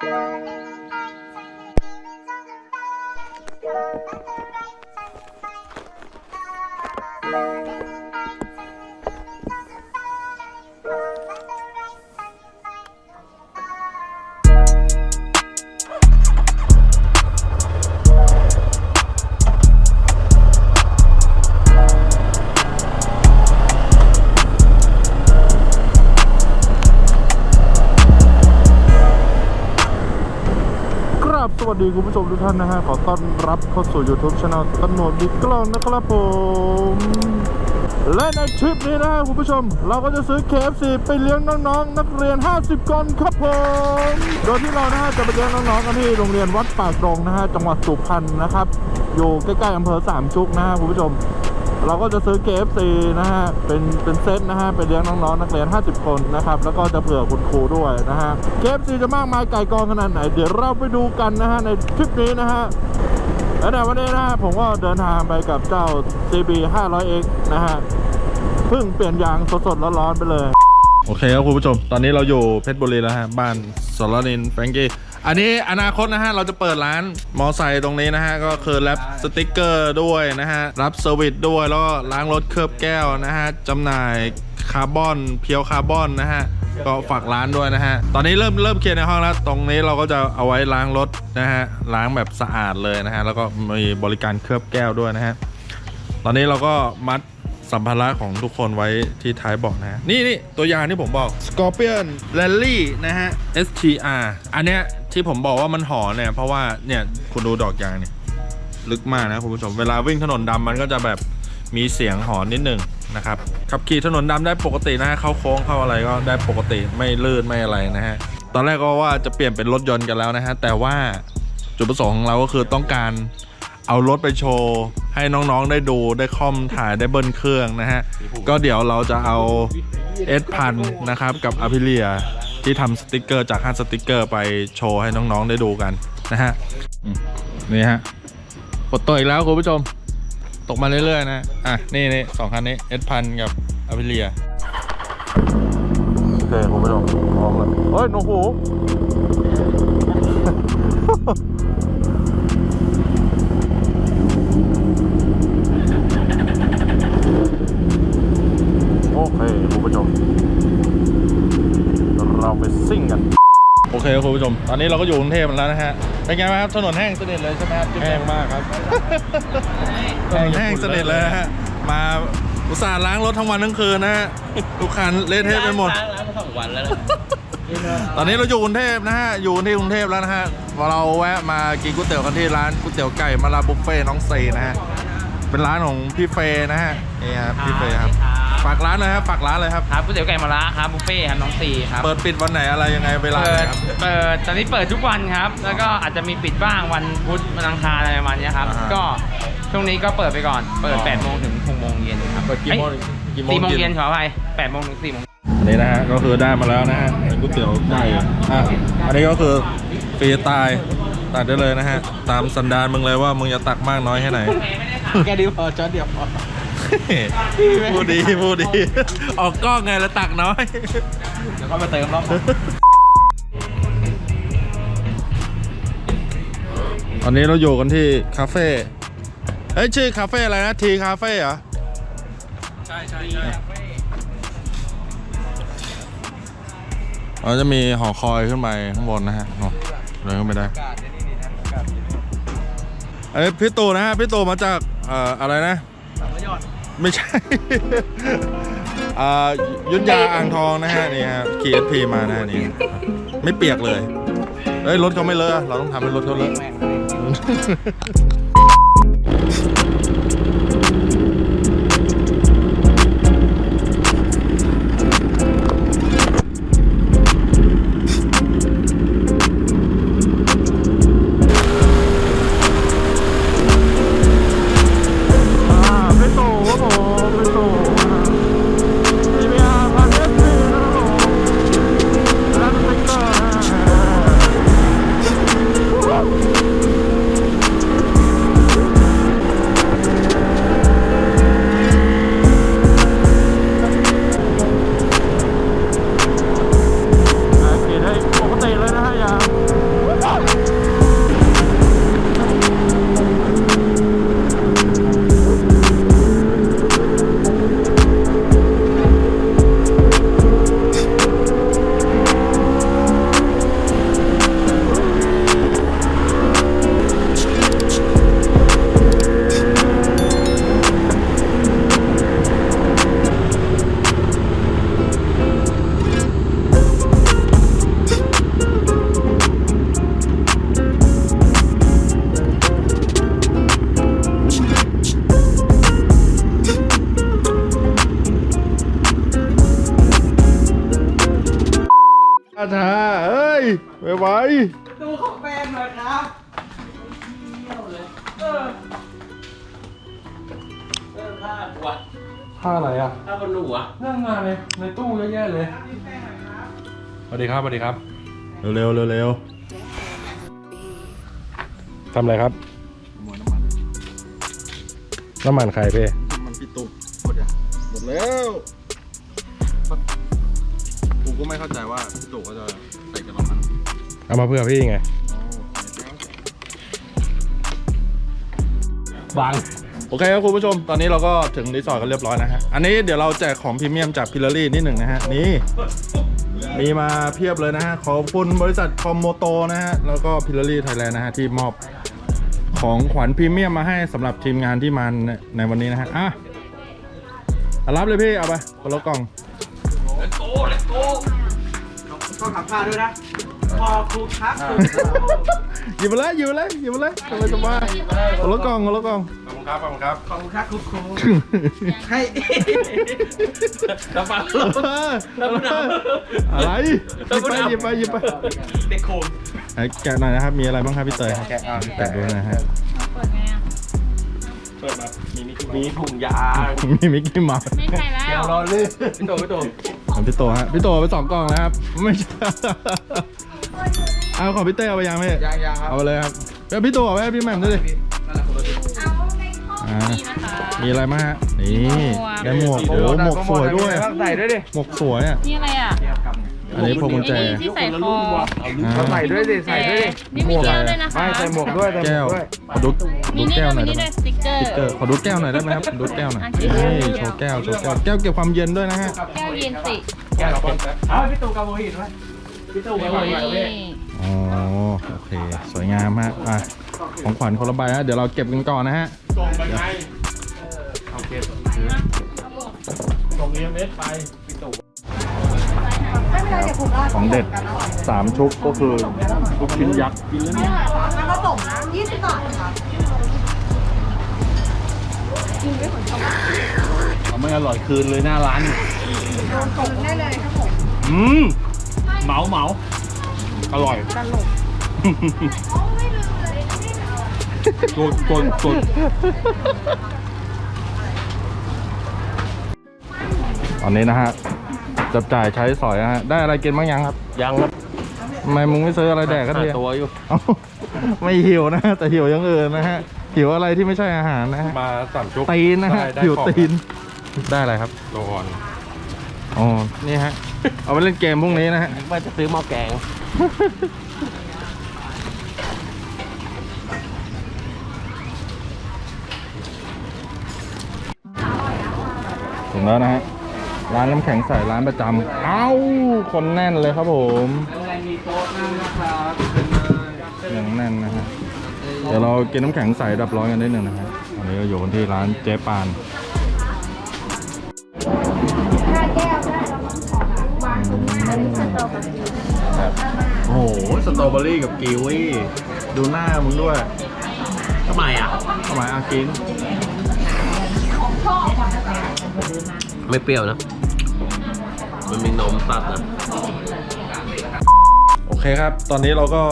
ครั วัสดีคุณผู้ชมทุกท่านนะฮะขอต้อนรับเข้าสู่ YouTube Channel ตำรวจบิ๊กกล้องนะครับผมและในทริปนี้นะฮะคุณผู้ชม เราก็จะซื้อ KFC ไปเลี้ยงน้องๆ นักเรียน 50คนครับผมโดยที่เรานะฮะจะไปเลี้ยงน้องๆกันที่โรงเรียนวัดปากตรงนะฮะจังหวัดสุพรรณนะครับอยู่ใกล้ๆอำเภอสามชุกนะฮะคุณผู้ชม เราก็จะซื้อ KFC นะฮะ เป็นเป็นเซตนะฮะไปเลี้ยงน้องๆนักเรียน 50 คนนะครับ แล้วก็จะเผื่อคุณครูด้วยนะฮะ KFC จะมากมายไก่กองขนาดไหน เดี๋ยวเราไปดูกันนะฮะในทริปนี้นะฮะและในวันนี้นะฮะผมก็เดินทางไปกับเจ้า CB 500X นะฮะเพิ่งเปลี่ยนยางสดๆร้อนๆไปเลย โอเคครับคุณผู้ชม ตอนนี้เราอยู่เพชรบุรีแล้วฮะ บ้านสรนินแฟรงกี้ อันนี้อนาคตนะฮะ เราจะเปิดร้านมอไซค์ตรงนี้นะฮะ ก็คือรับสติกเกอร์ด้วยนะฮะ รับเซอร์วิสด้วย แล้วก็ล้างรถเคลือบแก้วนะฮะจำหน่ายคาร์บอนเพียวคาร์บอนนะฮะก็ฝากร้านด้วยนะฮะ ตอนนี้เริ่มเริ่มเคลียร์ในห้องแล้ว ตรงนี้เราก็จะเอาไว้ล้างรถนะฮะ ล้างแบบสะอาดเลยนะฮะ แล้วก็มีบริการเคลือบแก้วด้วยนะฮะ ตอนนี้เราก็มัดสัมภาระของทุกคนไว้ที่ท้ายเบาะนะฮะ นี่นี่ตัวอย่างที่ผมบอก Scorpion Rally นะฮะ STR อันเนี้ยที่ผมบอกว่ามันหอเนี่ยเพราะว่าเนี่ยคุณดูดอกยางเนี่ยลึกมากนะคุณผู้ชมเวลาวิ่งถนนดำมันก็จะแบบมีเสียงหอนนิดหนึ่งนะครับขับขี่ถนนดำได้ปกตินะฮะเข้าโค้งเข้าอะไรก็ได้ปกติไม่ลื่นไม่อะไรนะฮะตอนแรกก็ว่าจะเปลี่ยนเป็นรถยนต์กันแล้วนะฮะแต่ว่าจุดประสงค์ของเราก็คือต้องการเอารถไปโชว์ ให้น้องๆได้ดูได้คอมถ่ายได้เบิ้ลเครื่องนะฮะก็เดี๋ยวเราจะเอาเอสพันนะครับกับอ p ิเลีย ที่ทำสติกเกอร์จากห้างสติกเกอร์ไปโชว์ให้น้องๆได้ดูกันนะฮะอืมนี่ฮะฝนตกอีกแล้วคุณผู้ชม ตกมาเรื่อยๆนะ อะ นี่นี่สองคันนี้เอสพันกับอ p ิเลียโอเคคุณผู้ชมออกแล้วเฮ้ยหนูหู ผู้ชม ตอนนี้เราก็อยู่กรุงเทพแล้วนะฮะ เป็นไงบ้างครับ ถนนแห้งสนิทเลยใช่ไหมครับแห้งมากครับ ถนนแห้งสนิทเลยนะฮะ มาอุตส่าห์ล้างรถทั้งวันทั้งคืนนะฮะ ทุกคันเละเทะไปหมด ล้างมาสองวันแล้วนะตอนนี้เราอยู่กรุงเทพนะฮะ อยู่ที่กรุงเทพแล้วนะฮะ เราแวะมากินก๋วยเตี๋ยวกันที่ร้านก๋วยเตี๋ยวไก่มาลาบุฟเฟ่น้องเซนะฮะ เป็นร้านของพี่เฟย์นะฮะนี่ครับพี่เฟย์ครับ ฝากร้านหนะครับฝากร้านเลยครับ ครับก๋วยเตี๋ยวไก่มะระครับบุฟเฟ่ต์ครับน้องซีครับ เปิดปิดวันไหนอะไรยังไงเวลาไหนเปิดครับ เปิดตอนนี้เปิดทุกวันครับ แล้วก็อาจจะมีปิดบ้างวันพุธวันอังคารอะไรประมาณเนี้ยครับ อ่าฮะก็ช่วงนี้ก็เปิดไปก่อน เปิดอ๋อ 8โมงถึง6โมงเย็นครับเปิดกี่โมงอ้ยกี่โมงสี่โมงเย็นเย็นขออภัย8โมงถึง4โมง อันนี้นะฮะก็คือได้มาแล้วนะฮะเป็นก๋วยเตี๋ยวไก่อะอันนี้ก็คือฟรีสไตล์ตักได้เลยนะฮะตามสันดานมึงเลยว่ามึงจะตักมากน้อยแค่ไหน แค่ดีพอจอดเดียวพอ พูดดีพูดดี ออกกล้องไงแล้วตักน้อย เดี๋ยวก็มาเติมรอบตอนนี้เราอยู่กันที่คาเฟ่ เฮ้ยชื่อคาเฟ่อะไรนะทีคาเฟ่เหรอ ใช่ใช่ใช่เราจะมีหอคอยขึ้นไปข้างบนนะฮะเนาะเลยขึ้นไปได้ อันนี้พี่ตู่นะฮะพี่ตู่มาจากเอ่ออะไรนะ ไม่ใช่ อ่ายุทธยาอ่างทองนะฮะนี่ฮะขี่เอสพีมานะฮะนี่ไม่เปียกเลยเฮ้ยรถเขาไม่เลอะเราต้องทำให้รถเขาเลอะอ่า ดูของแฟนหน่อยครับเออเออผ้าหัวผ้าอะไรอะผ้าบนหัวนั่งงานเลยในตู้เยอะแยะเลยสวัสดีครับสวัสดีครับ เร็วเร็วเร็วทำอะไรครับน้ำมันใครเพ่มันพี่ตุ๊กหมดยังหมดแล้วกูก็ไม่เข้าใจว่าพี่ตุ๊กก็จะใส่กระบอกมัน เอามาเพื่อพี่ไงบางโอเคครับคุณผู้ชมตอนนี้เราก็ถึงรีสอร์ทกันเรียบร้อยนะฮะ อันนี้เดี๋ยวเราแจกของพรีเมียมจากพิลลารี่นิดหนึ่งนะฮะ นี่มีมาเพียบเลยนะฮะ ขอบคุณบริษัทคอมโมโตนะฮะ แล้วก็พิลลารี่ไทยแลนด์นะฮะ ที่มอบของขวัญพรีเมียมมาให้สำหรับทีมงานที่มาในในวันนี้นะฮะ อะเอารับเลยพี่ เอาไปคนละกล่องโก้เลโก้ต้องขับผ้าด้วยนะ พอครูครับครูหยิบมาเลยหยิบมาเลยหยิบมาเลยสบายสบายคนละกล่องคนละกล่องขอบคุณครับขอบคุณครับขอบคุณครับครูครูให้กระเป๋าอะไรหยิบไปหยิบไปหยิบไปเด็กโคมไหนแกะหน่อยนะครับ มีอะไรบ้างครับพี่เตยแกะแกะดูนะฮะมีถุงยามีมิกกี้เมาส์ไม่ใช่แล้เดี๋ยววรอลื่นพี่โตพี่โตของพี่โตฮะพี่โตเอาไปสองกล่องแล้วครับไม่ใช่ เอาของพี่เต้เอาไปยังพี่ยังยังครับเอาไปเลยครับแล้วพี่โตเอาไปให้พี่แหม่มด้วยดินั่นแหละคนละถุงอ่านี่นะคะมีอะไรมางฮะนี่ได้หมวกโอ้โหหมวกสวยด้วยใส่ด้วยดิหมวกสวยอะนี่อะไรอะอันนี้พวงกุญแจไอ้นี่ที่ใส่คออ่าใส่ด้วยดิใส่ด้วยดินี่มีแก้วด้วยนะคะไม่ใส่หมวกด้วยใส่หมแก้ววกด้วยขอดูมีดูนี่แก้ด้ววยหน่มีอยได้นี่ไหมด้วยสติ๊กเกอร์สติ๊กเกอร์ขอดูแก้วหน่อยได้ไหมครับดูแก้วหน่อยอะเดี๋ยวนี่โชว์แก้วโชว์แก้วแก้วเก็บความเย็นด้วยนะฮะแก้วเย็นสิแก้วเราเป็นเอาพี่ตู่กับโมหิตไว้พี่ตู่กับโมหิตไว้นี่ อ๋อโอเค สวยงามฮะอะของขวัญคนละใบฮะเดี๋ยวเราเก็บกันก่อนนะฮะของเด็ดสามชุกก็คือลูกชิ้นยักษ์แล้วก็ส่งนะ20บาทค่ะเอาไม่อร่อยคืนเลยหน้าร้านส่งได้เลยครับผมอืมเหมาเหมา อร่อย ตลกกดกดกดตอนนี้นะฮะจับจ่ายใช้สอยนะฮะ ได้อะไรกินบ้างยังครับยังครับทำไมมึงไม่ซื้ออะไรแดกกันหาทีตัวอยู่เอ้าไม่หิวนะแต่หิวอยังอื่นนะฮะหิวอะไรที่ไม่ใช่อาหารนะฮะมาสามชุกตีนนะฮะได้ได้หิวของตีนได้อะไรครับโลออนอ๋อนี่ฮะ เอาไปเล่นเกมพวกนี้นะฮะว่าจะซื้อหม้อแกง ถึงแล้วนะฮะ ร้านน้ำแข็งใสร้านประจำเอ้า คนแน่นเลยครับผมอะไรมีโต๊ะนั่งนะครับยังแน่นนะฮะ เดี๋ยวเรากินน้ำแข็งใสดับร้อนกันนิดหนึ่งนะฮะอันนี้ก็อยู่ที่ร้านเจ๊ปาน สตรอเบอรี่กับกีวีดูหน้ามึงด้วยทำไมอะ ทำไมอากิน ไม่เปรี้ยวนะ มันมีนมตัดนะ โอเคครับ ตอนนี้เราก็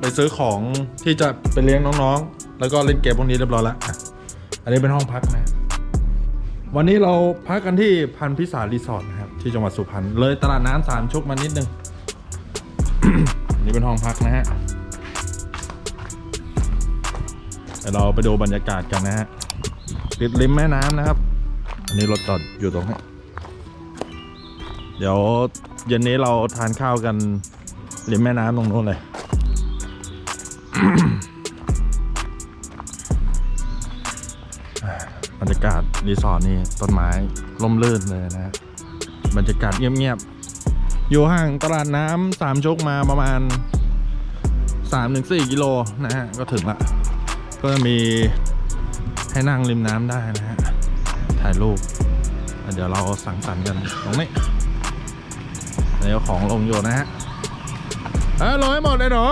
ไปซื้อของที่จะไปเลี้ยงน้องๆ แล้วก็เล่นเกมพวกนี้เรียบร้อยแล้วอะอันนี้เป็นห้องพักนะ วันนี้เราพักกันที่พันพิสารรีสอร์ทนะครับ ที่จังหวัดสุพรรณเลยตลาดน้ำสามชุกมานิดนึงอั นนี้เป็นห้องพักนะฮะเดี๋ยวเราไปดูบรรยากาศกันนะฮะติดริมแม่น้ำนะครับ อันนี้รถจอดอยู่ตรงนี้เดี๋ยวเย็นนี้เราทานข้าวกันริมแม่น้ำตรงนู้นเลย บรรยากาศรีสอร์ทนี่ต้นไม้ร่มรื่นเลยนะฮะบรรยากาศเงียบๆ อยู่ห่างตลาดน้ำสามชกมาประมาณ 3-4 กิโลนะฮะ ก็ถึงละก็จะมีให้นั่งริมน้ำได้นะฮะ ถ่ายรูป เดี๋ยวเราสังสรรค์กันตรงนี้เดี๋ยวของลงอยู่นะฮะเอ้ยลงให้หมดเลยเหรอ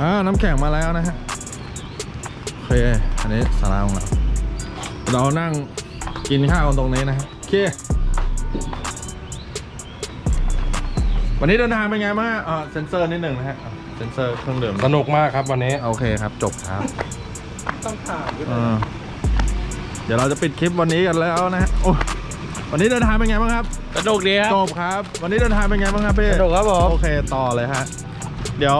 อ่าน้ำแข็งมาแล้วนะฮะ โอเค อันนี้สาราของเราเรานั่งกินข้าวกันตรงนี้นะฮะโอเค วันนี้เดินทางเป็นไงบ้างฮะอ่าเซนเซอร์นิดหนึ่งนะฮะอ่าเซนเซอร์เครื่องดื่มสนุกมากครับวันนี้ โอเคครับ จบครับต้องถามเดี๋ยวเราจะปิดคลิปวันนี้กันแล้วนะฮะโอ้วันนี้เดินทางเป็นไงบ้างครับ สนุกดีครับ จบครับ วันนี้เดินทางเป็นไงบ้างครับพี่สนุกครับผม โอเคต่อเลยฮะ เดี๋ยว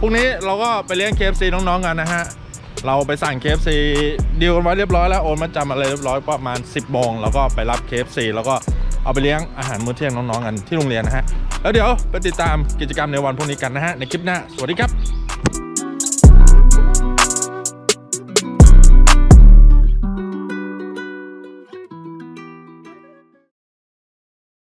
พรุ่งนี้เราก็ไปเลี้ยง KFC น้องๆกันนะฮะ เราไปสั่ง KFC ดีลกันไว้เรียบร้อยแล้วโอนมาจำอะไรเรียบร้อยประมาณ 10โมงแล้วก็ไปรับ KFC แล้วก็ เอาไปเลี้ยงอาหารมื้อเที่ยงน้องๆกันที่โรงเรียนนะฮะแล้วเดี๋ยวไปติดตามกิจกรรมในวันพรุ่งนี้กันนะฮะในคลิปหน้าสวัสดีครับ